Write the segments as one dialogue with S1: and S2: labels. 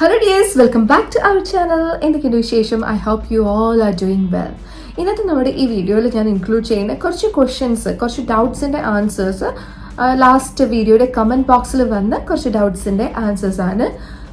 S1: Hello dears welcome back to our channel എന്തൊക്കെയുണ്ട് വിശേഷം? I hope you all are doing well ഇന്നത്തെ നമ്മുടെ ഈ വീഡിയോയിൽ ഞാൻ ഇൻക്ലൂഡ് ചെയ്യുന്ന കുറച്ച് ക്വസ്റ്റ്യൻസ് കുറച്ച് ഡൗട്ട്സിന്റെ ആൻസേഴ്സ് ലാസ്റ്റ് വീഡിയോയുടെ കമന്റ് ബോക്സിൽ വന്ന കുറച്ച് ഡൗട്ട്സിന്റെ ആൻസേഴ്സ് ആണ്.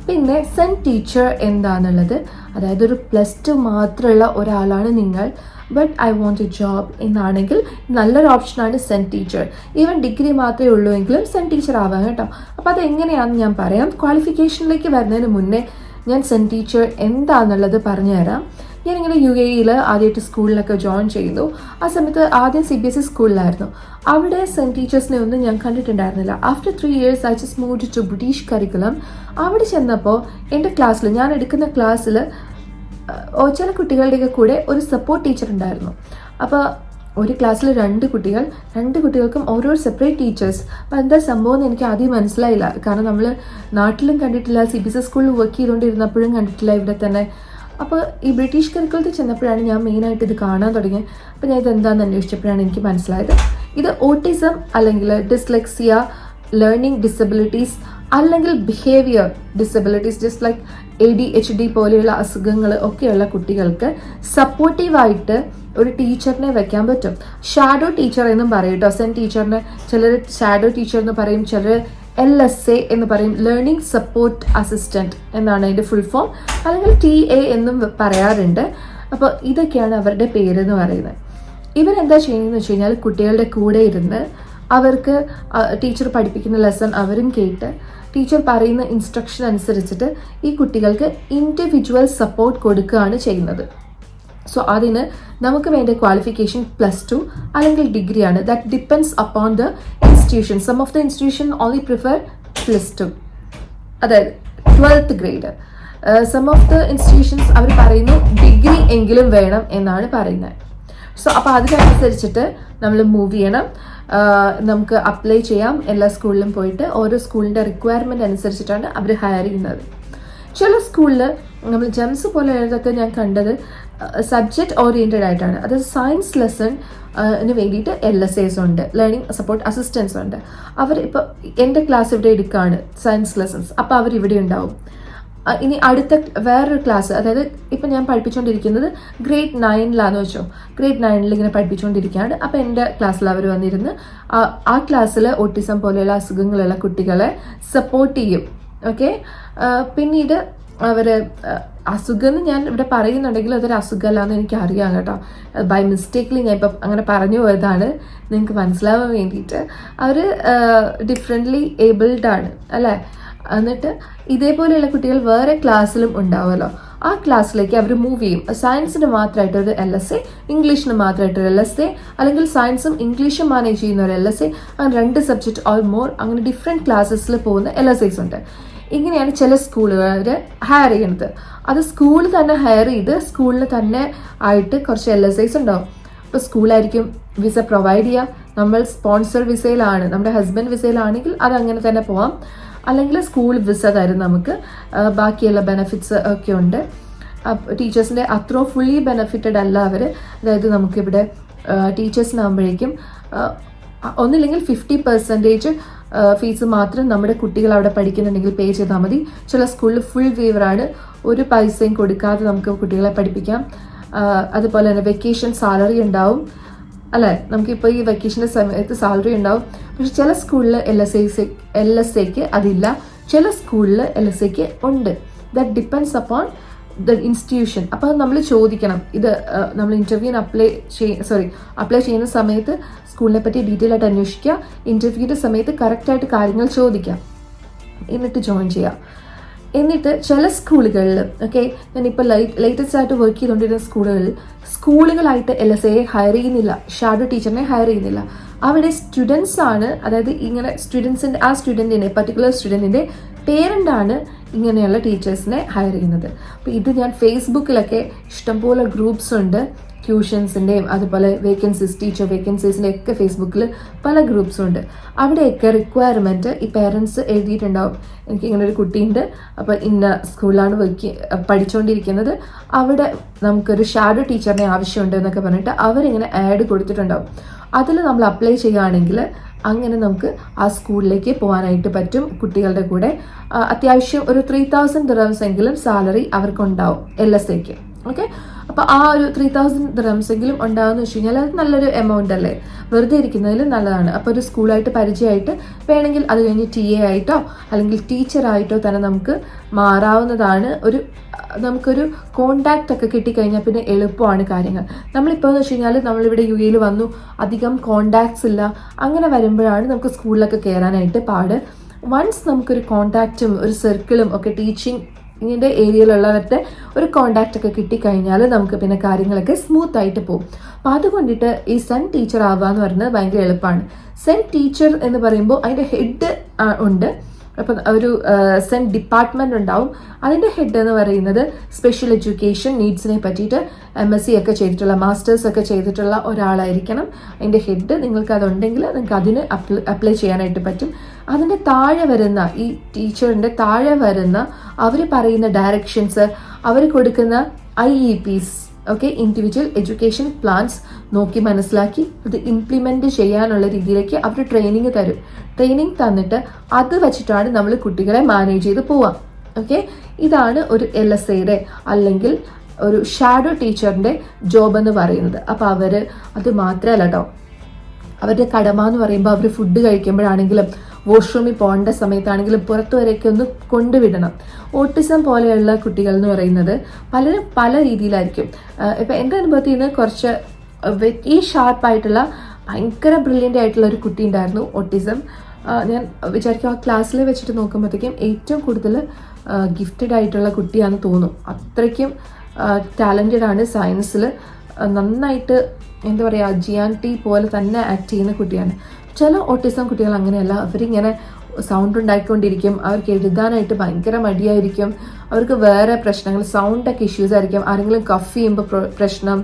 S1: പിന്നെ സെൻ ടീച്ചർ എന്താണെന്നുള്ളത് അതായത് ഒരു പ്ലസ് ടു മാത്രമുള്ള ഒരാളാണ് നിങ്ങൾ. But I want a job എന്നാണെങ്കിൽ നല്ലൊരു ഓപ്ഷനാണ് സെൻ ടീച്ചർ ഈവൻ ഡിഗ്രി മാത്രമേ ഉള്ളൂ എങ്കിലും സെൻ ടീച്ചർ ആവാം കേട്ടോ. അപ്പോൾ അത് എങ്ങനെയാണെന്ന് ഞാൻ പറയാം. ക്വാളിഫിക്കേഷനിലേക്ക് വരുന്നതിന് മുന്നേ ഞാൻ സെൻ ടീച്ചർ എന്താണെന്നുള്ളത് പറഞ്ഞുതരാം. ഞാനിങ്ങനെ യു എയിൽ ആദ്യമായിട്ട് സ്കൂളിലൊക്കെ ജോയിൻ ചെയ്തു ആ സമയത്ത് ആദ്യം സി ബി എസ് ഇ സ്കൂളിലായിരുന്നു അവിടെ സെൻ ടീച്ചേഴ്സിനെ ഒന്നും ഞാൻ കണ്ടിട്ടുണ്ടായിരുന്നില്ല. After three years I just move to British curriculum അവിടെ ചെന്നപ്പോൾ എന്റെ ക്ലാസ്സിൽ ഞാൻ എടുക്കുന്ന ക്ലാസ്സിൽ ചില കുട്ടികളുടെയൊക്കെ കൂടെ ഒരു സപ്പോർട്ട് ടീച്ചർ ഉണ്ടായിരുന്നു. അപ്പോൾ ഒരു ക്ലാസ്സിൽ രണ്ട് കുട്ടികൾ രണ്ട് കുട്ടികൾക്കും ഓരോ സെപ്പറേറ്റ് ടീച്ചേഴ്സ് അപ്പോൾ എന്താ സംഭവം എന്ന് എനിക്ക് ആദ്യം മനസ്സിലായില്ല. കാരണം നമ്മൾ നാട്ടിലും കണ്ടിട്ടില്ല സി ബി എസ് സ്കൂളിൽ വർക്ക് ചെയ്തുകൊണ്ടിരുന്നപ്പോഴും കണ്ടിട്ടില്ല ഇവിടെ തന്നെ. അപ്പോൾ ഈ ബ്രിട്ടീഷ് കരിക്കുലത്തിൽ ചെന്നപ്പോഴാണ് ഞാൻ മെയിനായിട്ട് ഇത് കാണാൻ തുടങ്ങിയത്. അപ്പോൾ ഞാൻ ഇത് എന്താണെന്ന് അന്വേഷിച്ചപ്പോഴാണ് എനിക്ക് മനസ്സിലായത്. ഇത് ഓട്ടിസം അല്ലെങ്കിൽ ഡിസ്ലെക്സിയ ലേണിംഗ് ഡിസബിലിറ്റീസ് അല്ലെങ്കിൽ behaviour disabilities just like A D H D പോലെയുള്ള അസുഖങ്ങൾ ഒക്കെയുള്ള കുട്ടികൾക്ക് സപ്പോർട്ടീവായിട്ട് ഒരു ടീച്ചറിനെ വെക്കാൻ പറ്റും. ഷാഡോ ടീച്ചർ എന്നും പറയും കേട്ടോ. സെൻ ടീച്ചറിനെ ചിലർ ഷാഡോ ടീച്ചർ എന്ന് പറയും ചിലർ എൽ എസ് എ എന്ന് പറയും ലേണിംഗ് സപ്പോർട്ട് അസിസ്റ്റന്റ് എന്നാണ് അതിന്റെ ഫുൾ ഫോം അല്ലെങ്കിൽ ടി എ എന്നും പറയാറുണ്ട്. അപ്പോൾ ഇതൊക്കെയാണ് അവരുടെ പേരെന്ന് പറയുന്നത്. ഇവരെന്താ ചെയ്യുന്നതെന്ന് വെച്ച് കഴിഞ്ഞാൽ കുട്ടികളുടെ കൂടെ ഇരുന്ന് അവർക്ക് ടീച്ചർ പഠിപ്പിക്കുന്ന ലെസൺ അവരും കേട്ട് ടീച്ചർ പറയുന്ന ഇൻസ്ട്രക്ഷൻ അനുസരിച്ചിട്ട് ഈ കുട്ടികൾക്ക് ഇൻഡിവിജ്വൽ സപ്പോർട്ട് കൊടുക്കുകയാണ് ചെയ്യുന്നത്. സോ അതിന് നമുക്ക് വേണ്ട ക്വാളിഫിക്കേഷൻ പ്ലസ് ടു അല്ലെങ്കിൽ ഡിഗ്രിയാണ് that depends upon the institution some of the institution only prefer plus two അതായത് twelfth grade some of the institutions അവർ പറയുന്നു ഡിഗ്രി എങ്കിലും വേണം എന്നാണ് പറയുന്നത്. സോ അപ്പോൾ അതിനനുസരിച്ചിട്ട് നമ്മൾ മൂവ് ചെയ്യണം. നമുക്ക് അപ്ലൈ ചെയ്യാം. എല്ലാ സ്കൂളിലും പോയിട്ട് ഓരോ സ്കൂളിന്റെ റിക്വയർമെന്റ് അനുസരിച്ചിട്ടാണ് അവർ ഹയർ ചെയ്യുന്നത്. ചില സ്കൂളിൽ നമ്മൾ ജംസ് പോലെ ഉള്ളതൊക്കെ ഞാൻ കണ്ടത് സബ്ജക്റ്റ് ഓറിയന്റഡ് ആയിട്ടാണ്. അതായത് സയൻസ് ലെസൺ ന് വേണ്ടിയിട്ട് എൽ എസ് എസ് ഉണ്ട് ലേണിംഗ് സപ്പോർട്ട് അസിസ്റ്റൻസ് ഉണ്ട്. അവർ ഇപ്പോൾ എന്റെ ക്ലാസ് ഇവിടെ എടുക്കുകയാണ് സയൻസ് ലെസൺസ് അപ്പോൾ അവർ ഇവിടെ ഉണ്ടാവും. ഇനി അടുത്ത വേറൊരു ക്ലാസ് അതായത് ഇപ്പം ഞാൻ പഠിപ്പിച്ചുകൊണ്ടിരിക്കുന്നത് ഗ്രേഡ് നയനിലാന്ന് വെച്ചോ. ഗ്രേഡ് നയനിൽ ഇങ്ങനെ പഠിപ്പിച്ചുകൊണ്ടിരിക്കുകയാണ് അപ്പോൾ എന്റെ ക്ലാസ്സിൽ അവർ വന്നിരുന്ന് ആ ക്ലാസ്സിൽ ഓട്ടിസം പോലെയുള്ള അസുഖങ്ങളുള്ള കുട്ടികളെ സപ്പോർട്ട് ചെയ്യും. ഓക്കെ പിന്നീട് അവർ അസുഖം എന്ന് ഞാൻ ഇവിടെ പറയുന്നുണ്ടെങ്കിൽ അതൊരു അസുഖമല്ലാന്ന് എനിക്ക് അറിയാം കേട്ടോ ബൈ മിസ്റ്റേക്കിൽ ഞാൻ ഇപ്പം അങ്ങനെ പറഞ്ഞു പോയതാണ്. നിങ്ങൾക്ക് മനസ്സിലാവാൻ വേണ്ടിയിട്ട്. അവർ ഡിഫറെന്റ്ലി ഏബിൾഡ് ആണ് അല്ലേ? എന്നിട്ട് ഇതേപോലെയുള്ള കുട്ടികൾ വേറെ ക്ലാസ്സിലും ഉണ്ടാവുമല്ലോ. ആ ക്ലാസ്സിലേക്ക് അവർ മൂവ് ചെയ്യും. സയൻസിന് മാത്രമായിട്ട് ഒരു എൽ എസ് എ ഇംഗ്ലീഷിന് മാത്രമായിട്ട് ഒരു എൽ എസ് എ അല്ലെങ്കിൽ സയൻസും ഇംഗ്ലീഷും മാനേജ് ചെയ്യുന്ന ഒരു എൽ എസ് എ അങ്ങനെ രണ്ട് സബ്ജക്റ്റ് ഓൾ മോർ അങ്ങനെ ഡിഫറെന്റ് ക്ലാസ്സസിൽ പോകുന്ന എൽ എസ് എസ് ഉണ്ട്. ഇങ്ങനെയാണ് ചില സ്കൂളുകാർ ഹയർ ചെയ്യുന്നത്. അത് സ്കൂൾ തന്നെ ഹയർ ചെയ്ത് സ്കൂളിൽ തന്നെ ആയിട്ട് കുറച്ച് എൽ എസ് ഐസ് ഉണ്ടാവും. അപ്പോൾ സ്കൂളായിരിക്കും വിസ പ്രൊവൈഡ് ചെയ്യുക. നമ്മൾ സ്പോൺസർ വിസയിലാണ് നമ്മുടെ ഹസ്ബൻഡ് വിസയിലാണെങ്കിൽ അത് അങ്ങനെ തന്നെ പോവാം. അല്ലെങ്കിൽ സ്കൂൾ വിസ തരും നമുക്ക് ബാക്കിയുള്ള ബെനഫിറ്റ്സ് ഒക്കെ ഉണ്ട്. ടീച്ചേഴ്സിന്റെ അത്ര ഫുള്ളി ബെനഫിറ്റഡ് അല്ല അവർ അതായത് നമുക്കിവിടെ ടീച്ചേഴ്സിനാകുമ്പോഴേക്കും ഒന്നില്ലെങ്കിൽ ഫിഫ്റ്റി പെർസെന്റേജ് ഫീസ് മാത്രം നമ്മുടെ കുട്ടികൾ അവിടെ പഠിക്കുന്നുണ്ടെങ്കിൽ പേ ചെയ്താൽ മതി. ചില സ്കൂളിൽ ഫുൾ വീവറാണ് ഒരു പൈസയും കൊടുക്കാതെ നമുക്ക് കുട്ടികളെ പഠിപ്പിക്കാം. അതുപോലെ തന്നെ വെക്കേഷൻ സാലറി ഉണ്ടാവും. അല്ലേ? നമുക്കിപ്പോൾ ഈ വെക്കേഷന്റെ സമയത്ത് സാലറി ഉണ്ടാവും. പക്ഷെ ചില സ്കൂളിൽ L S I L S എക്ക് അതില്ല. ചില സ്കൂളിൽ എൽ എസ് എക്ക് ഉണ്ട്. That depends upon the institution അപ്പോൾ നമ്മൾ ചോദിക്കണം. ഇത് നമ്മൾ ഇന്റർവ്യൂവിന് അപ്ലൈ ചെയ് സോറി അപ്ലൈ ചെയ്യുന്ന സമയത്ത് സ്കൂളിനെ പറ്റി ഡീറ്റെയിൽ ആയിട്ട് അന്വേഷിക്കുക. ഇന്റർവ്യൂവിന്റെ സമയത്ത് കറക്റ്റായിട്ട് കാര്യങ്ങൾ ചോദിക്കാം എന്നിട്ട് ജോയിൻ ചെയ്യാം എന്നിട്ട് ചില സ്കൂളുകളിൽ ഓക്കെ ഞാനിപ്പോൾ ലൈറ്റ് ലേറ്റസ്റ്റ് ആയിട്ട് വർക്ക് ചെയ്തുകൊണ്ടിരുന്ന സ്കൂളുകളിൽ സ്കൂളുകളായിട്ട് എൽ എസ് എയെ ഹയർ ചെയ്യുന്നില്ല. ഷാഡോ ടീച്ചറിനെ ഹയർ ചെയ്യുന്നില്ല. അവിടെ സ്റ്റുഡൻസ് ആണ് അതായത് ഇങ്ങനെ സ്റ്റുഡൻസിന്റെ ആ സ്റ്റുഡന്റിനെ പർട്ടിക്കുലർ സ്റ്റുഡന്റിന്റെ പേരന്റാണ് ഇങ്ങനെയുള്ള ടീച്ചേഴ്സിനെ ഹയർ ചെയ്യുന്നത്. അപ്പോൾ ഇത് ഞാൻ ഫേസ്ബുക്കിലൊക്കെ ഇഷ്ടംപോലെ ഗ്രൂപ്പ്സ് ഉണ്ട്. ട്യൂഷൻസിന്റെയും അതുപോലെ വേക്കൻസീസ് ടീച്ചർ വേക്കൻസീസിന്റെ ഒക്കെ ഫേസ്ബുക്കിൽ പല ഗ്രൂപ്പ്സും ഉണ്ട്. അവിടെയൊക്കെ റിക്വയർമെന്റ് ഈ പേരൻസ് എഴുതിയിട്ടുണ്ടാവും. എനിക്ക് ഇങ്ങനെ ഒരു കുട്ടിയുണ്ട്. അപ്പോൾ ഇന്ന സ്കൂളിലാണ് വർക്ക് പഠിച്ചുകൊണ്ടിരിക്കുന്നത് അവിടെ നമുക്കൊരു ഷാഡോ ടീച്ചറിനെ ആവശ്യമുണ്ട് എന്നൊക്കെ പറഞ്ഞിട്ട് അവരിങ്ങനെ ആഡ് കൊടുത്തിട്ടുണ്ടാവും. അതിൽ നമ്മൾ അപ്ലൈ ചെയ്യുകയാണെങ്കിൽ അങ്ങനെ നമുക്ക് ആ സ്കൂളിലേക്ക് പോകാനായിട്ട് പറ്റും കുട്ടികളുടെ കൂടെ. അത്യാവശ്യം ഒരു ത്രീ തൗസൻഡ് ദിറംസ് എങ്കിലും സാലറി അവർക്കുണ്ടാവും എൽ എസ് എക്ക് ഓക്കെ അപ്പോൾ ആ ഒരു ത്രീ തൗസൻഡ് ഡ്രംസ് എങ്കിലും ഉണ്ടാകുമെന്ന് വെച്ച് കഴിഞ്ഞാൽ അത് നല്ലൊരു എമൗണ്ട് അല്ലേ? വെറുതെ ഇരിക്കുന്നതിൽ നല്ലതാണ്. അപ്പോൾ ഒരു സ്കൂളായിട്ട് പരിചയമായിട്ട് വേണമെങ്കിൽ അത് കഴിഞ്ഞ് ടി എ ആയിട്ടോ അല്ലെങ്കിൽ ടീച്ചറായിട്ടോ തന്നെ നമുക്ക് മാറാവുന്നതാണ് ഒരു നമുക്കൊരു കോണ്ടാക്റ്റ് ഒക്കെ കിട്ടിക്കഴിഞ്ഞാൽ പിന്നെ എളുപ്പമാണ് കാര്യങ്ങൾ. നമ്മളിപ്പോൾ എന്ന് വെച്ച് കഴിഞ്ഞാൽ നമ്മളിവിടെ യു എയിൽ വന്നു അധികം കോണ്ടാക്ട്സ് ഇല്ല. അങ്ങനെ വരുമ്പോഴാണ് നമുക്ക് സ്കൂളിലൊക്കെ കയറാനായിട്ട് പാട്. വൺസ് നമുക്കൊരു കോണ്ടാക്റ്റും ഒരു സർക്കിളും ഒക്കെ ടീച്ചിങ് ഇങ്ങനത്തെ ഏരിയയിലുള്ളവരുടെ ഒരു കോണ്ടാക്റ്റ് ഒക്കെ കിട്ടിക്കഴിഞ്ഞാൽ നമുക്ക് പിന്നെ കാര്യങ്ങളൊക്കെ സ്മൂത്ത് ആയിട്ട് പോകും അപ്പം അതുകൊണ്ടിട്ട് ഈ സെൻ ടീച്ചർ ആവുക എന്ന് പറയുന്നത് ഭയങ്കര എളുപ്പമാണ്. സെൻ ടീച്ചർ എന്ന് പറയുമ്പോൾ അതിന്റെ ഹെഡ് ഉണ്ട്. അപ്പം ഒരു സെന്റ് ഡിപ്പാർട്ട്മെന്റ് ഉണ്ടാവും അതിന്റെ ഹെഡ് എന്ന് പറയുന്നത് സ്പെഷ്യൽ എഡ്യൂക്കേഷൻ നീഡ്സിനെ പറ്റിയിട്ട് എം എസ് സി ഒക്കെ ചെയ്തിട്ടുള്ള മാസ്റ്റേഴ്സ് ഒക്കെ ചെയ്തിട്ടുള്ള ഒരാളായിരിക്കണം അതിന്റെ ഹെഡ്. നിങ്ങൾക്ക് അതുണ്ടെങ്കിൽ നിങ്ങൾക്ക് അതിന് അപ്ലൈ ചെയ്യാനായിട്ട് പറ്റും. അതിന്റെ താഴെ വരുന്ന ഈ ടീച്ചറിന്റെ താഴെ വരുന്ന അവർ പറയുന്ന ഡയറക്ഷൻസ് അവർ കൊടുക്കുന്ന I E Ps okay individual education plans നോക്കി മനസ്സിലാക്കി അത് ഇംപ്ലിമെന്റ് ചെയ്യാനുള്ള രീതിയിലേക്ക് അവർ ട്രെയിനിങ് തരും. ട്രെയിനിങ് തന്നിട്ട് അത് വെച്ചിട്ടാണ് നമ്മൾ കുട്ടികളെ മാനേജ് ചെയ്ത് പോവാം ഓക്കെ ഇതാണ് ഒരു എൽ എസ് എയുടെ അല്ലെങ്കിൽ ഒരു ഷാഡോ ടീച്ചറിന്റെ ജോബ് എന്ന് പറയുന്നത്. അപ്പോൾ അവർ അത് മാത്രമല്ല കേട്ടോ അവരുടെ കടമ എന്ന് പറയുമ്പോൾ അവർ ഫുഡ് കഴിക്കുമ്പോഴാണെങ്കിലും വാഷ്റൂമിൽ പോകേണ്ട സമയത്താണെങ്കിലും പുറത്തു വരെയൊക്കെ ഒന്ന് കൊണ്ടുവിടണം. ഓട്ടിസം പോലെയുള്ള കുട്ടികൾ എന്ന് പറയുന്നത് പലരും പല രീതിയിലായിരിക്കും. ഇപ്പം എന്റെ അനുഭവത്തിൽ നിന്ന് കുറച്ച് വെരി ഷാർപ്പായിട്ടുള്ള ഭയങ്കര ബ്രില്യന്റ് ആയിട്ടുള്ള ഒരു കുട്ടി ഉണ്ടായിരുന്നു ഓട്ടിസം ഞാൻ വിചാരിക്കും ആ ക്ലാസ്സിൽ വെച്ചിട്ട് നോക്കുമ്പോഴത്തേക്കും ഏറ്റവും കൂടുതൽ ഗിഫ്റ്റഡ് ആയിട്ടുള്ള കുട്ടിയാണെന്ന് തോന്നും. അത്രയ്ക്കും ടാലന്റഡ് ആണ് സയൻസിൽ നന്നായിട്ട് എന്താ പറയുക ജിയാൻ ടി പോലെ തന്നെ ആക്ട് ചെയ്യുന്ന കുട്ടിയാണ്. ചില ഓട്ടിസം കുട്ടികൾ അങ്ങനെയല്ല. അവരിങ്ങനെ സൗണ്ട് ഉണ്ടാക്കിക്കൊണ്ടിരിക്കും അവർക്ക് എഴുതാനായിട്ട് ഭയങ്കര മടിയായിരിക്കും. അവർക്ക് വേറെ പ്രശ്നങ്ങൾ സൗണ്ടൊക്കെ ഇഷ്യൂസ് ആയിരിക്കും. ആരെങ്കിലും കഫ് ചെയ്യുമ്പോൾ പ്രശ്നം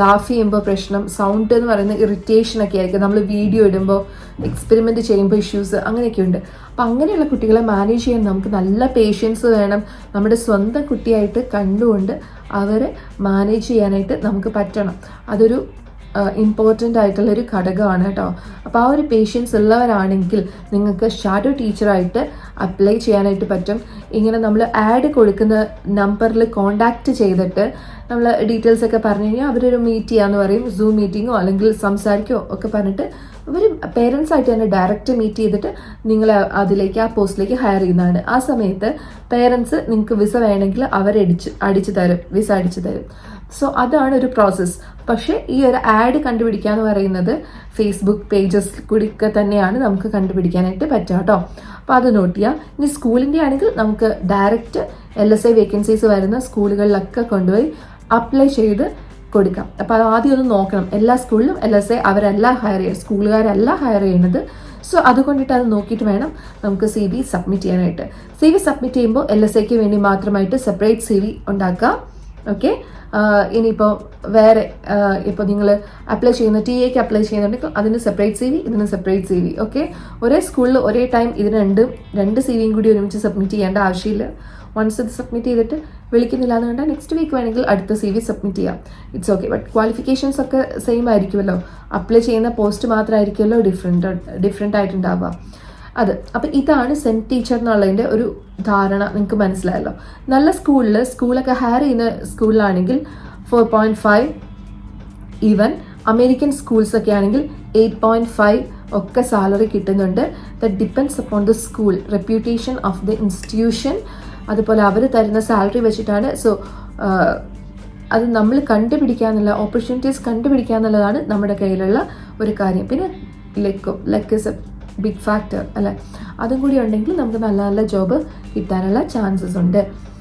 S1: ലാഫ് ചെയ്യുമ്പോൾ പ്രശ്നം സൗണ്ട് എന്ന് പറയുന്ന ഇറിറ്റേഷൻ ഒക്കെ ആയിരിക്കും. നമ്മൾ വീഡിയോ ഇടുമ്പോൾ എക്സ്പെരിമെന്റ് ചെയ്യുമ്പോൾ ഇഷ്യൂസ് അങ്ങനെയൊക്കെ ഉണ്ട്. അപ്പം അങ്ങനെയുള്ള കുട്ടികളെ മാനേജ് ചെയ്യാൻ നമുക്ക് നല്ല പേഷ്യൻസ് വേണം. നമ്മുടെ സ്വന്തം കുട്ടിയായിട്ട് കണ്ടുകൊണ്ട് അവരെ മാനേജ് ചെയ്യാനായിട്ട് നമുക്ക് പറ്റണം. അതൊരു ഇമ്പോർട്ടന്റ് ആയിട്ടുള്ള ഒരു ഘടകമാണ് കേട്ടോ. അപ്പോൾ ആ ഒരു പേഷ്യൻസ് ഉള്ളവരാണെങ്കിൽ നിങ്ങൾക്ക് ഷാഡോ ടീച്ചറായിട്ട് അപ്ലൈ ചെയ്യാനായിട്ട് പറ്റും. ഇങ്ങനെ നമ്മൾ ആഡ് കൊടുക്കുന്ന നമ്പറിൽ കോണ്ടാക്ട് ചെയ്തിട്ട് നമ്മൾ ഡീറ്റെയിൽസ് ഒക്കെ പറഞ്ഞു കഴിഞ്ഞാൽ അവരൊരു മീറ്റ് ചെയ്യാന്ന് പറയും. സൂം മീറ്റിങ്ങോ അല്ലെങ്കിൽ സംസാരിക്കോ ഒക്കെ പറഞ്ഞിട്ട് അവർ പേരൻസ് ആയിട്ട് തന്നെ ഡയറക്റ്റ് മീറ്റ് ചെയ്തിട്ട് നിങ്ങളെ അതിലേക്ക് ആ പോസ്റ്റിലേക്ക് ഹയർ ചെയ്യുന്നതാണ്. ആ സമയത്ത് പേരൻസ് നിങ്ങൾക്ക് വിസ വേണമെങ്കിൽ അവരടിച്ച് അടിച്ചു തരും. വിസ അടിച്ചു തരും. സോ അതാണ് ഒരു പ്രോസസ്സ് പക്ഷേ ഈ ഒരു ആഡ് കണ്ടുപിടിക്കുക എന്ന് പറയുന്നത് ഫേസ്ബുക്ക് പേജസ് കൂടിയൊക്കെ തന്നെയാണ് നമുക്ക് കണ്ടുപിടിക്കാനായിട്ട് പറ്റുക കേട്ടോ. അപ്പോൾ അത് നോട്ട് ചെയ്യാം. ഇനി സ്കൂളിന്റെ ആണെങ്കിൽ നമുക്ക് direct L S I vacancies വരുന്ന സ്കൂളുകളിലൊക്കെ കൊണ്ടുപോയി അപ്ലൈ ചെയ്ത് കൊടുക്കാം. അപ്പോൾ അത് ആദ്യം ഒന്ന് നോക്കണം. എല്ലാ സ്കൂളിലും എൽ എസ് ഐ അവരല്ല ഹയർ ചെയ്യുക സ്കൂളുകാരല്ല ഹയർ ചെയ്യുന്നത്. സോ അതുകൊണ്ടിട്ട് അത് നോക്കിയിട്ട് വേണം നമുക്ക് സി വി സബ്മിറ്റ് ചെയ്യാനായിട്ട്. സി വി സബ്മിറ്റ് ചെയ്യുമ്പോൾ എൽ എസ് ഐക്ക് വേണ്ടി മാത്രമായിട്ട് സെപ്പറേറ്റ് സി വി ഉണ്ടാക്കുക. ഓക്കെ ഇനിയിപ്പോൾ വേറെ ഇപ്പോൾ നിങ്ങൾ അപ്ലൈ ചെയ്യുന്ന ടി എക്ക് അപ്ലൈ ചെയ്യുന്നുണ്ടെങ്കിൽ അതിന് സെപ്പറേറ്റ് സി വി ഇതിന് സെപ്പറേറ്റ് സി വി ഓക്കെ ഒരേ സ്കൂളിൽ ഒരേ ടൈം ഇതിന് രണ്ടും രണ്ട് സി വിയും കൂടി ഒരുമിച്ച് സബ്മിറ്റ് ചെയ്യേണ്ട ആവശ്യമില്ല. വൺസ് ഇത് സബ്മിറ്റ് ചെയ്തിട്ട് വിളിക്കുന്നില്ല എന്ന് കണ്ടാൽ നെക്സ്റ്റ് വീക്ക് വേണമെങ്കിൽ അടുത്ത സി വി സബ്മിറ്റ് ചെയ്യാം. ഇറ്റ്സ് ഓക്കെ ബട്ട് ക്വാളിഫിക്കേഷൻസ് ഒക്കെ സെയിം ആയിരിക്കുമല്ലോ. അപ്ലൈ ചെയ്യുന്ന പോസ്റ്റ് മാത്രമായിരിക്കുമല്ലോ ഡിഫറെന്റ് ഡിഫറെന്റ് ആയിട്ടുണ്ടാവുക. അത്. അപ്പം ഇതാണ് സെന്റ് ടീച്ചർ എന്നുള്ളതിന്റെ ഒരു ധാരണ നിങ്ങൾക്ക് മനസ്സിലായല്ലോ. നല്ല സ്കൂളിൽ സ്കൂളൊക്കെ ഹയർ ചെയ്യുന്ന സ്കൂളിലാണെങ്കിൽ four point five even American സ്കൂൾസൊക്കെ ആണെങ്കിൽ എയ്റ്റ് പോയിന്റ് ഫൈവ് ഒക്കെ സാലറി കിട്ടുന്നുണ്ട്. That depends upon the school reputation of the institution അതുപോലെ അവർ തരുന്ന സാലറി വെച്ചിട്ടാണ്. സോ അത് നമ്മൾ കണ്ടുപിടിക്കുക എന്നുള്ള ഓപ്പർച്യൂണിറ്റീസ് കണ്ടുപിടിക്കുക എന്നുള്ളതാണ് നമ്മുടെ കയ്യിലുള്ള ഒരു കാര്യം. പിന്നെ ലെക്കും luck is a big factor അല്ലേ? അതും കൂടി ഉണ്ടെങ്കിൽ നമുക്ക് നല്ല നല്ല ജോബ് കിട്ടാനുള്ള ചാൻസസ് ഉണ്ട്.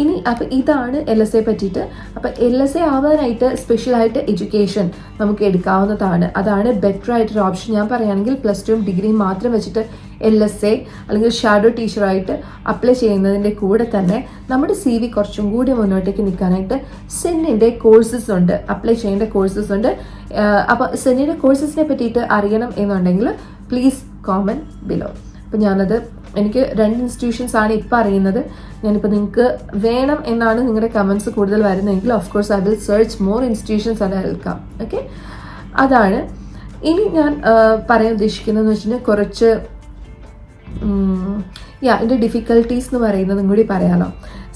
S1: ഇനി അപ്പം ഇതാണ് എൽ എസ് എ പറ്റിയിട്ട്. അപ്പം എൽ എസ് എ ആവാനായിട്ട് സ്പെഷ്യലായിട്ട് എഡ്യൂക്കേഷൻ നമുക്ക് എടുക്കാവുന്നതാണ്. അതാണ് ബെറ്റർ ആയിട്ടൊരു ഓപ്ഷൻ ഞാൻ പറയുകയാണെങ്കിൽ പ്ലസ് ടുവും ഡിഗ്രിയും മാത്രം വെച്ചിട്ട് എൽ എസ് എ അല്ലെങ്കിൽ ഷാഡോ ടീച്ചറായിട്ട് അപ്ലൈ ചെയ്യുന്നതിന്റെ കൂടെ തന്നെ നമ്മുടെ സി വി കുറച്ചും കൂടി മുന്നോട്ടേക്ക് നിൽക്കാനായിട്ട് സെന്നിന്റെ കോഴ്സസ് ഉണ്ട്. അപ്ലൈ ചെയ്യേണ്ട കോഴ്സസ് ഉണ്ട്. അപ്പോൾ സെന്നിന്റെ കോഴ്സസിനെ പറ്റിയിട്ട് അറിയണം എന്നുണ്ടെങ്കിൽ പ്ലീസ് കോമന്റ് ബിലോ അപ്പോൾ ഞാനത് എനിക്ക് രണ്ട് ഇൻസ്റ്റിറ്റ്യൂഷൻസ് ആണ് ഇപ്പോൾ അറിയുന്നത്. ഞാനിപ്പോൾ നിങ്ങൾക്ക് വേണം എന്നാണ് നിങ്ങളുടെ കമൻസ് കൂടുതൽ വരുന്നതെങ്കിൽ of course I will search more institutions അത് വെൽക്കം ഓക്കെ അതാണ്. ഇനി ഞാൻ പറയാൻ ഉദ്ദേശിക്കുന്നതെന്ന് വെച്ചിട്ടുണ്ടെങ്കിൽ കുറച്ച് യാ എന്റെ ഡിഫിക്കൽട്ടീസ് എന്ന് പറയുന്നതും കൂടി പറയാമല്ലോ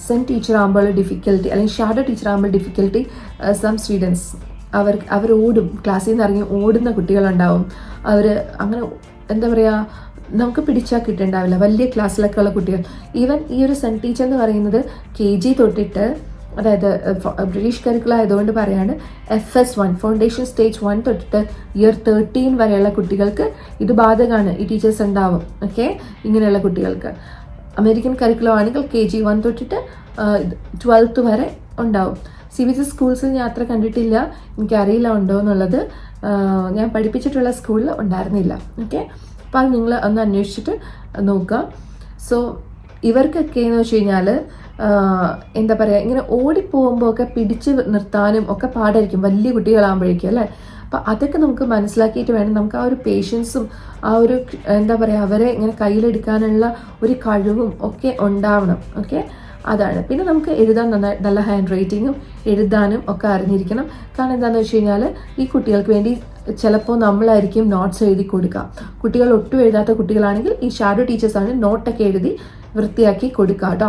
S1: സെൻ ടീച്ചർ ആകുമ്പോൾ ഡിഫിക്കൽട്ടി അല്ലെങ്കിൽ ഷാഡോ ടീച്ചർ ആകുമ്പോൾ ഡിഫിക്കൽട്ടി സം സ്റ്റുഡൻസ് അവർ അവർ ഓടും ക്ലാസ്സിൽ നിന്ന് ഇറങ്ങി ഓടുന്ന കുട്ടികളുണ്ടാവും. അവർ അങ്ങനെ എന്താ പറയുക നമുക്ക് പിടിച്ചാൽ കിട്ടുന്നുണ്ടാവില്ല വലിയ ക്ലാസ്സിലൊക്കെ ഉള്ള കുട്ടികൾ. ഈവൻ ഈ ഒരു സെൻ ടീച്ചർ എന്ന് പറയുന്നത് കെ ജി തൊട്ടിട്ട് അതായത് ബ്രിട്ടീഷ് കരിക്കുലം ആയതുകൊണ്ട് പറയാണ് F S one foundation stage one തൊട്ടിട്ട് ഇയർ തേർട്ടീൻ വരെയുള്ള കുട്ടികൾക്ക് ഇത് ബാധകമാണ്. ഈ ടീച്ചേഴ്സ് ഉണ്ടാവും. ഓക്കെ ഇങ്ങനെയുള്ള കുട്ടികൾക്ക്. അമേരിക്കൻ കരിക്കുലം ആണെങ്കിൽ കെ ജി വൺ തൊട്ടിട്ട് ട്വൽത്ത് വരെ ഉണ്ടാവും. സി ബി എസ് സ്കൂൾസിൽ അത്ര കണ്ടിട്ടില്ല. എനിക്കറിയില്ല ഉണ്ടോ എന്നുള്ളത്. ഞാൻ പഠിപ്പിച്ചിട്ടുള്ള സ്കൂളിൽ ഉണ്ടായിരുന്നില്ല. ഓക്കെ അപ്പോൾ അത് നിങ്ങൾ ഒന്ന് അന്വേഷിച്ചിട്ട് നോക്കുക. സോ ഇവർക്കൊക്കെ എന്ന് വെച്ച് കഴിഞ്ഞാൽ എന്താ പറയുക ഇങ്ങനെ ഓടിപ്പോകുമ്പോൾ ഒക്കെ പിടിച്ച് നിർത്താനും ഒക്കെ പാടായിരിക്കും. വലിയ കുട്ടികളാകുമ്പോഴേക്കും അല്ലേ? അപ്പോൾ അതൊക്കെ നമുക്ക് മനസ്സിലാക്കിയിട്ട് വേണം. നമുക്ക് ആ ഒരു പേഷ്യൻസും ആ ഒരു എന്താ പറയുക അവരെ ഇങ്ങനെ കയ്യിലെടുക്കാനുള്ള ഒരു കഴിവും ഒക്കെ ഉണ്ടാവണം. ഓക്കെ അതാണ്. പിന്നെ നമുക്ക് എഴുതാൻ നന്നായി നല്ല ഹാൻഡ് റൈറ്റിങ്ങും എഴുതാനും ഒക്കെ അറിഞ്ഞിരിക്കണം. കാരണം എന്താണെന്ന് വെച്ച് കഴിഞ്ഞാൽ ഈ കുട്ടികൾക്ക് വേണ്ടി ചിലപ്പോൾ നമ്മളായിരിക്കും നോട്ട്സ് എഴുതി കൊടുക്കുക. കുട്ടികൾ ഒട്ടും എഴുതാത്ത കുട്ടികളാണെങ്കിൽ ഈ ഷാഡോ ടീച്ചേഴ്സാണ് നോട്ടൊക്കെ എഴുതി വൃത്തിയാക്കി കൊടുക്കുക കേട്ടോ.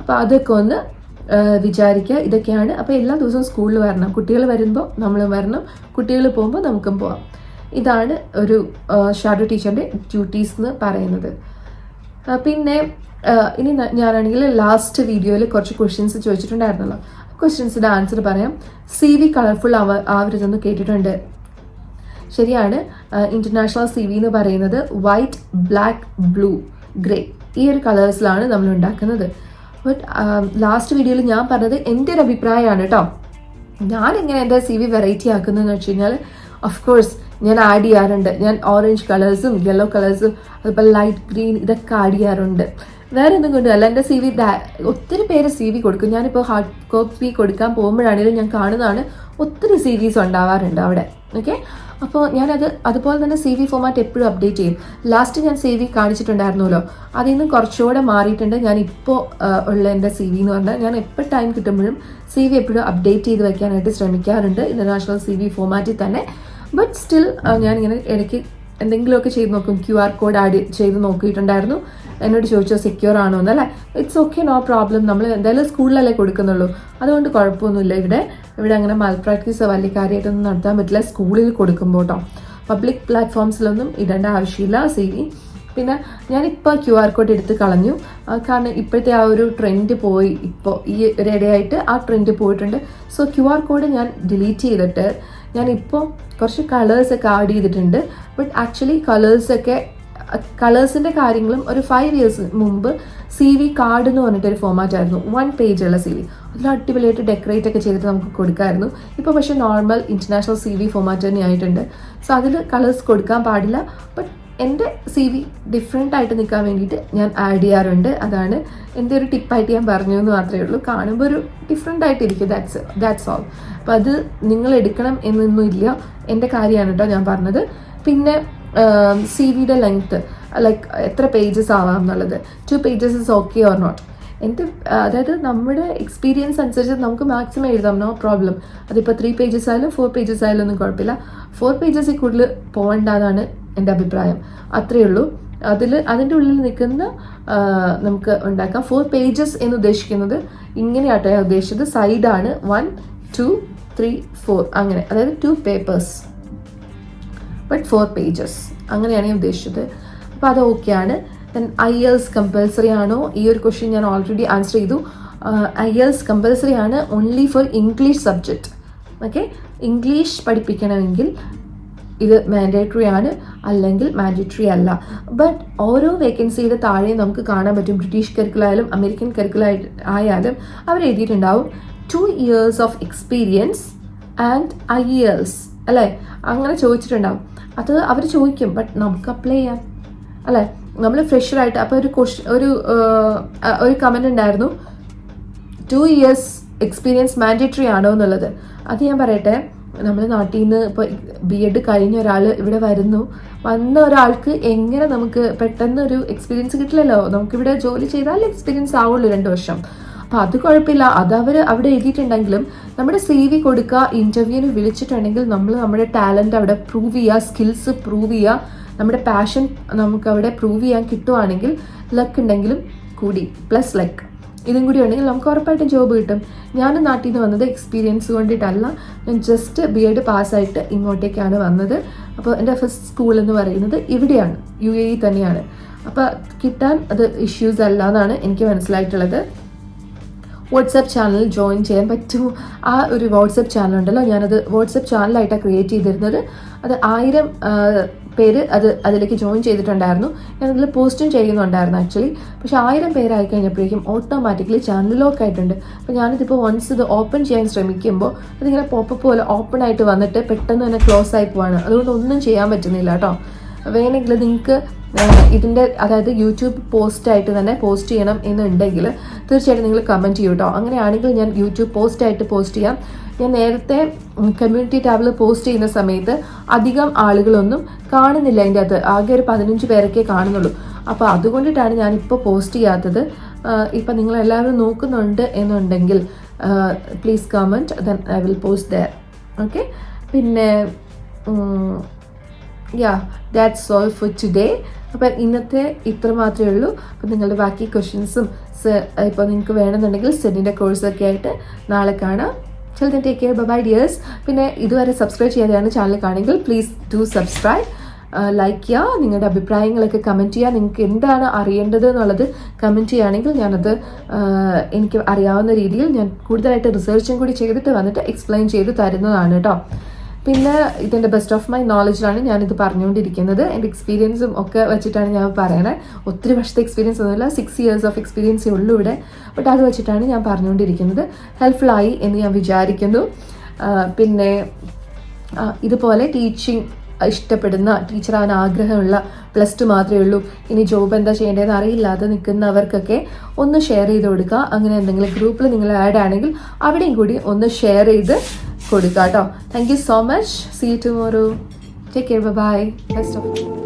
S1: അപ്പോൾ അതൊക്കെ ഒന്ന് വിചാരിക്കുക. ഇതൊക്കെയാണ്. അപ്പോൾ എല്ലാ ദിവസവും സ്കൂളിൽ വരണം. കുട്ടികൾ വരുമ്പോൾ നമ്മളും വരണം. കുട്ടികൾ പോകുമ്പോൾ നമുക്കും പോവാം. ഇതാണ് ഒരു ഷാഡോ ടീച്ചറിന്റെ ഡ്യൂട്ടീസ് എന്ന് പറയുന്നത്. പിന്നെ ഇനി ഞാനാണെങ്കിൽ ലാസ്റ്റ് വീഡിയോയിൽ കുറച്ച് ക്വസ്റ്റ്യൻസ് ചോദിച്ചിട്ടുണ്ടായിരുന്നല്ലോ. ക്വസ്റ്റ്യൻസിന്റെ ആൻസർ പറയാം. സി വി കളർഫുൾ ആവ ആവരുതെന്ന് കേട്ടിട്ടുണ്ട്. ശരിയാണ്. ഇന്റർനാഷണൽ സി വി എന്ന് പറയുന്നത് വൈറ്റ് ബ്ലാക്ക് ബ്ലൂ ഗ്രേ ഈ ഒരു കളേഴ്സിലാണ് നമ്മൾ ഉണ്ടാക്കുന്നത്. ബട്ട് ലാസ്റ്റ് വീഡിയോയിൽ ഞാൻ പറഞ്ഞത് എന്റെ ഒരു അഭിപ്രായമാണ് കേട്ടോ ഞാൻ എങ്ങനെ എന്റെ സി വി വെറൈറ്റി ആക്കുന്നതെന്ന് വെച്ച് കഴിഞ്ഞാൽ ഓഫ് കോഴ്സ് ഞാൻ ആഡ് ചെയ്യാറുണ്ട്. ഞാൻ ഓറഞ്ച് കളേഴ്സും യെല്ലോ കളേഴ്സും അതുപോലെ ലൈറ്റ് ഗ്രീൻ ഇതൊക്കെ ആഡ് ചെയ്യാറുണ്ട്. വേറെ ഒന്നും കൊണ്ടല്ല എന്റെ സി വി ഒത്തിരി പേര് സി വി കൊടുക്കും. ഞാനിപ്പോൾ ഹാർഡ് കോപ്പി കൊടുക്കാൻ പോകുമ്പോഴാണെങ്കിലും ഞാൻ കാണുന്നതാണ് ഒത്തിരി സി വിസ് ഉണ്ടാവാറുണ്ട് അവിടെ. ഓക്കെ അപ്പോൾ ഞാനത് അതുപോലെ തന്നെ സി വി ഫോമാറ്റ് എപ്പോഴും അപ്ഡേറ്റ് ചെയ്യും. ലാസ്റ്റ് ഞാൻ സി വി കാണിച്ചിട്ടുണ്ടായിരുന്നല്ലോ. അതിൽ നിന്ന് കുറച്ചുകൂടെ മാറിയിട്ടുണ്ട്. ഞാൻ ഇപ്പോൾ ഉള്ള എന്റെ സി വി എന്ന് പറഞ്ഞാൽ ഞാൻ എപ്പോൾ ടൈം കിട്ടുമ്പോഴും സി വി എപ്പോഴും അപ്ഡേറ്റ് ചെയ്ത് വെക്കാനായിട്ട് ശ്രമിക്കാറുണ്ട്. ഇന്റർനാഷണൽ സി വി ഫോമാറ്റിൽ തന്നെ. ബട്ട് സ്റ്റിൽ ഞാനിങ്ങനെ ഇടയ്ക്ക് എന്തെങ്കിലുമൊക്കെ ചെയ്ത് നോക്കും. ക്യു ആർ കോഡ് ആഡ് ചെയ്ത് നോക്കിയിട്ടുണ്ടായിരുന്നു. എന്നോട് ചോദിച്ചോ സെക്യൂർ ആണോ? എന്നല്ലേ? ഇറ്റ്സ് ഓക്കെ നോ പ്രോബ്ലം നമ്മൾ എന്തായാലും സ്കൂളിലല്ലേ കൊടുക്കുന്നുള്ളൂ. അതുകൊണ്ട് കുഴപ്പമൊന്നുമില്ല. ഇവിടെ ഇവിടെ അങ്ങനെ മൽ പ്രാക്ടീസ് വലിയ കാര്യമായിട്ടൊന്നും നടത്താൻ പറ്റില്ല. സ്കൂളിൽ കൊടുക്കുമ്പോൾ കേട്ടോ പബ്ലിക് പ്ലാറ്റ്ഫോംസിലൊന്നും ഇടേണ്ട ആവശ്യമില്ല. സി പിന്നെ ഞാനിപ്പോൾ ക്യു ആർ കോഡ് എടുത്ത് കളഞ്ഞു. കാരണം ഇപ്പോഴത്തെ ആ ഒരു ട്രെൻഡ് പോയി. ഇപ്പോൾ ഈ ഒരു ആ ട്രെൻഡ് പോയിട്ടുണ്ട്. സോ ക്യു ആർ കോഡ് ഞാൻ ഡിലീറ്റ് ചെയ്തിട്ട് ഞാനിപ്പോൾ കുറച്ച് കളേഴ്സൊക്കെ ആഡ് ചെയ്തിട്ടുണ്ട്. ബട്ട് ആക്ച്വലി കളേഴ്സൊക്കെ കളേഴ്സിന്റെ കാര്യങ്ങളും ഒരു ഫൈവ് ഇയേഴ്സ് മുമ്പ് സി വി കാർഡ് എന്ന് പറഞ്ഞിട്ടൊരു ഫോമാറ്റ് ആയിരുന്നു. വൺ പേജുള്ള സി വി അതിൽ അടിപൊളിയായിട്ട് ഡെക്കറേറ്റ് ഒക്കെ ചെയ്തിട്ട് നമുക്ക് കൊടുക്കാമായിരുന്നു ഇപ്പോൾ പക്ഷേ normal international C V format തന്നെ ആയിട്ടുണ്ട്. സോ അതിൽ കളേഴ്സ് കൊടുക്കാൻ പാടില്ല. ബട്ട് എന്റെ സി വി ഡിഫറെന്റ് ആയിട്ട് നിൽക്കാൻ വേണ്ടിയിട്ട് ഞാൻ ആഡ് ചെയ്യാറുണ്ട്. അതാണ് എന്റെ ഒരു ടിപ്പായിട്ട് ഞാൻ പറഞ്ഞു എന്ന് മാത്രമേ ഉള്ളൂ. കാണുമ്പോൾ ഒരു ഡിഫറെന്റ് ആയിട്ടിരിക്കും ദാറ്റ്സ് ദാറ്റ്സ് ഓൾ അപ്പം അത് നിങ്ങൾ എടുക്കണം എന്നൊന്നും ഇല്ല. എന്റെ കാര്യമാണ് കേട്ടോ ഞാൻ പറഞ്ഞത്. പിന്നെ സി വിയുടെ ലെങ്ത്ത് ലൈക്ക് എത്ര പേജസ് ആവാം എന്നുള്ളത്. Two pages is okay or not എന്റെ അതായത് നമ്മുടെ എക്സ്പീരിയൻസ് അനുസരിച്ച് നമുക്ക് മാക്സിമം എഴുതാം നോ പ്രോബ്ലം അതിപ്പോൾ ത്രീ പേജസ് ആയാലും ഫോർ പേജസ് ആയാലും ഒന്നും കുഴപ്പമില്ല. ഫോർ പേജസിൽ കൂടുതൽ പോകേണ്ടതാണ് എന്റെ അഭിപ്രായം. അത്രയേ ഉള്ളൂ. അതിൽ അതിന്റെ ഉള്ളിൽ നിൽക്കുന്ന നമുക്ക് ഉണ്ടാക്കാം. ഫോർ പേജസ് എന്ന് ഉദ്ദേശിക്കുന്നത് ഇങ്ങനെയാട്ടോ ഞാൻ ഉദ്ദേശിച്ചത്. സൈഡാണ് വൺ ടു ത്രീ ഫോർ അങ്ങനെ. അതായത് two papers but four pages അങ്ങനെയാണ് ഞാൻ ഉദ്ദേശിച്ചത്. അപ്പോൾ അത് ഓക്കെയാണ് ഐ എൽസ് കമ്പൽസറി ആണോ? ഈ ഒരു ക്വസ്റ്റ്യൻ ഞാൻ ഓൾറെഡി ആൻസർ ചെയ്തു. ഐ എൽസ് കമ്പൽസറി ആണ് only for English subject okay English പഠിപ്പിക്കണമെങ്കിൽ ഇത് മാൻഡേറ്ററി ആണ് അല്ലെങ്കിൽ മാൻഡേറ്ററി അല്ല. ബട്ട് ഓരോ വേക്കൻസിയുടെ താഴെ നമുക്ക് കാണാൻ പറ്റും. ബ്രിട്ടീഷ് കരിക്കുലായാലും അമേരിക്കൻ കരിക്കുലായി ആയാലും അവർ എഴുതിയിട്ടുണ്ടാവും two years of experience and I years അല്ലേ? അങ്ങനെ ചോദിച്ചിട്ടുണ്ടാവും. അത് അവർ ചോദിക്കും ബട്ട് നമുക്ക് അപ്ലൈ ചെയ്യാം. അല്ലേ? നമ്മൾ ഫ്രഷറായിട്ട് അപ്പോൾ ഒരു ക്വസ്റ്റ് ഒരു ഒരു കമന്റ് ഉണ്ടായിരുന്നു. ടു ഇയേഴ്സ് എക്സ്പീരിയൻസ് മാൻഡേറ്ററി ആണോ എന്നുള്ളത്. അത് ഞാൻ പറയട്ടെ നമ്മുടെ നാട്ടിൽ നിന്ന് ഇപ്പോൾ ബി എഡ് കഴിഞ്ഞ ഒരാൾ ഇവിടെ വരുന്നു. വന്ന ഒരാൾക്ക് എങ്ങനെ നമുക്ക് പെട്ടെന്ന് ഒരു എക്സ്പീരിയൻസ് കിട്ടില്ലല്ലോ? നമുക്കിവിടെ ജോലി ചെയ്താൽ എക്സ്പീരിയൻസ് ആവുള്ളൂ രണ്ട് വർഷം. അപ്പോൾ അത് കുഴപ്പമില്ല. അത് അവർ അവിടെ എഴുതിയിട്ടുണ്ടെങ്കിലും നമ്മുടെ സി വി കൊടുക്കുക ഇന്റർവ്യൂവിന് വിളിച്ചിട്ടുണ്ടെങ്കിൽ നമ്മൾ നമ്മുടെ ടാലന്റ് അവിടെ പ്രൂവ് ചെയ്യുക സ്കിൽസ് പ്രൂവ് ചെയ്യുക. നമ്മുടെ പാഷൻ നമുക്ക് അവിടെ പ്രൂവ് ചെയ്യാൻ കിട്ടുവാണെങ്കിൽ ലക്ക് ഉണ്ടെങ്കിലും കൂടി പ്ലസ് ലക്ക് ഇതും കൂടി ഉണ്ടെങ്കിൽ നമുക്ക് ഉറപ്പായിട്ടും ജോബ് കിട്ടും. ഞാൻ നാട്ടിൽ നിന്ന് വന്നത് എക്സ്പീരിയൻസ് കൊണ്ടിട്ടല്ല. ഞാൻ ജസ്റ്റ് ബി എഡ് പാസ്സായിട്ട് ഇങ്ങോട്ടേക്കാണ് വന്നത്. അപ്പോൾ എന്റെ ഫസ്റ്റ് സ്കൂൾ എന്ന് പറയുന്നത് ഇവിടെയാണ് യു എ ഇ തന്നെയാണ്. അപ്പോൾ കിട്ടാൻ അത് ഇഷ്യൂസ് അല്ല എന്നാണ് എനിക്ക് മനസ്സിലായിട്ടുള്ളത്. വാട്സപ്പ് ചാനൽ ജോയിൻ ചെയ്യാൻ പറ്റുമോ? ആ ഒരു വാട്സപ്പ് ചാനൽ ഉണ്ടല്ലോ ഞാനത് വാട്സപ്പ് ചാനലായിട്ടാണ് ക്രിയേറ്റ് ചെയ്തിരുന്നത്. അത് ആയിരം പേര് അത് അതിലേക്ക് ജോയിൻ ചെയ്തിട്ടുണ്ടായിരുന്നു. ഞാൻ അതിൽ പോസ്റ്റും ചെയ്യുന്നുണ്ടായിരുന്നു ആക്ച്വലി പക്ഷേ ആയിരം പേരായി കഴിഞ്ഞപ്പോഴേക്കും ഓട്ടോമാറ്റിക്കലി ചാനൽ ലോക്ക് ആയിട്ടുണ്ട്. അപ്പോൾ ഞാനിതിപ്പോൾ വൺസ് ഇത് ഓപ്പൺ ചെയ്യാൻ ശ്രമിക്കുമ്പോൾ അതിങ്ങനെ പോപ്പപ്പ് പോലെ ഓപ്പൺ ആയിട്ട് വന്നിട്ട് പെട്ടെന്ന് തന്നെ ക്ലോസ് ആയി പോവാണ്. അതുകൊണ്ട് ഒന്നും ചെയ്യാൻ പറ്റുന്നില്ല കേട്ടോ. വേണമെങ്കിൽ നിങ്ങൾക്ക് ഇതിന്റെ അതായത് യൂട്യൂബ് പോസ്റ്റായിട്ട് തന്നെ പോസ്റ്റ് ചെയ്യണം എന്നുണ്ടെങ്കിൽ തീർച്ചയായിട്ടും നിങ്ങൾ കമന്റ് ചെയ്യൂ കേട്ടോ അങ്ങനെയാണെങ്കിൽ ഞാൻ യൂട്യൂബ് പോസ്റ്റായിട്ട് പോസ്റ്റ് ചെയ്യാം. ഞാൻ നേരത്തെ കമ്മ്യൂണിറ്റി ടാബിൽ പോസ്റ്റ് ചെയ്യുന്ന സമയത്ത് അധികം ആളുകളൊന്നും കാണുന്നില്ല അതിന്റെ അകത്ത്. ആകെ ഒരു പതിനഞ്ച് പേരൊക്കെ കാണുന്നുള്ളൂ. അപ്പോൾ അതുകൊണ്ടിട്ടാണ് ഞാനിപ്പോൾ പോസ്റ്റ് ചെയ്യാത്തത്. ഇപ്പം നിങ്ങളെല്ലാവരും നോക്കുന്നുണ്ട് എന്നുണ്ടെങ്കിൽ please comment then I will post there okay പിന്നെ yeah that's all for today അപ്പം ഇന്നത്തെ ഇത്ര മാത്രമേ ഉള്ളൂ. അപ്പം നിങ്ങളുടെ ബാക്കി ക്വസ്റ്റ്യൻസും ഇപ്പോൾ നിങ്ങൾക്ക് വേണമെന്നുണ്ടെങ്കിൽ സെഡിന്റെ കോഴ്സൊക്കെ ആയിട്ട് നാളെ കാണാം. ചില ടേക്ക് കെയർ ബൈ ഡിയേഴ്സ് പിന്നെ ഇതുവരെ സബ്സ്ക്രൈബ് ചെയ്യാതെയാണ് ചാനൽ കാണെങ്കിൽ പ്ലീസ് ഡു സബ്സ്ക്രൈബ് ലൈക്ക് ചെയ്യുക നിങ്ങളുടെ അഭിപ്രായങ്ങളൊക്കെ കമന്റ് ചെയ്യുക നിങ്ങൾക്ക് എന്താണ് അറിയേണ്ടത് എന്നുള്ളത് കമന്റ് ചെയ്യുകയാണെങ്കിൽ ഞാനത് എനിക്ക് അറിയാവുന്ന രീതിയിൽ ഞാൻ കൂടുതലായിട്ട് റിസർച്ചും കൂടി ചെയ്തിട്ട് വന്നിട്ട് എക്സ്പ്ലെയിൻ ചെയ്ത് തരുന്നതാണ് കേട്ടോ. പിന്നെ ഇതിന്റെ ബെസ്റ്റ് ഓഫ് മൈ നോളജിലാണ് ഞാനിത് പറഞ്ഞുകൊണ്ടിരിക്കുന്നത്. എന്റെ എക്സ്പീരിയൻസും ഒക്കെ വെച്ചിട്ടാണ് ഞാൻ പറയണത് ഒത്തിരി വർഷത്തെ എക്സ്പീരിയൻസ് ഒന്നുമില്ല. സിക്സ് ഇയേഴ്സ് ഓഫ് എക്സ്പീരിയൻസേ ഉള്ളൂ ഇവിടെ. ബട്ട് അത് വെച്ചിട്ടാണ് ഞാൻ പറഞ്ഞുകൊണ്ടിരിക്കുന്നത്. ഹെൽപ്ഫുള്ളായി എന്ന് ഞാൻ വിചാരിക്കുന്നു. പിന്നെ ഇതുപോലെ ടീച്ചിങ് ഇഷ്ടപ്പെടുന്ന ടീച്ചറാവാൻ ആഗ്രഹമുള്ള പ്ലസ് ടു മാത്രമേ ഉള്ളൂ. ഇനി ജോബ് എന്താ ചെയ്യേണ്ടതെന്ന് അറിയില്ലാതെ നിൽക്കുന്നവർക്കൊക്കെ ഒന്ന് ഷെയർ ചെയ്ത് കൊടുക്കുക. അങ്ങനെ എന്തെങ്കിലും ഗ്രൂപ്പിൽ നിങ്ങൾ ആഡ് ആണെങ്കിൽ അവിടെയും കൂടി ഒന്ന് ഷെയർ ചെയ്ത് കൊടുക്കുക കേട്ടോ thank you so much see tomorrow take care bye bye best of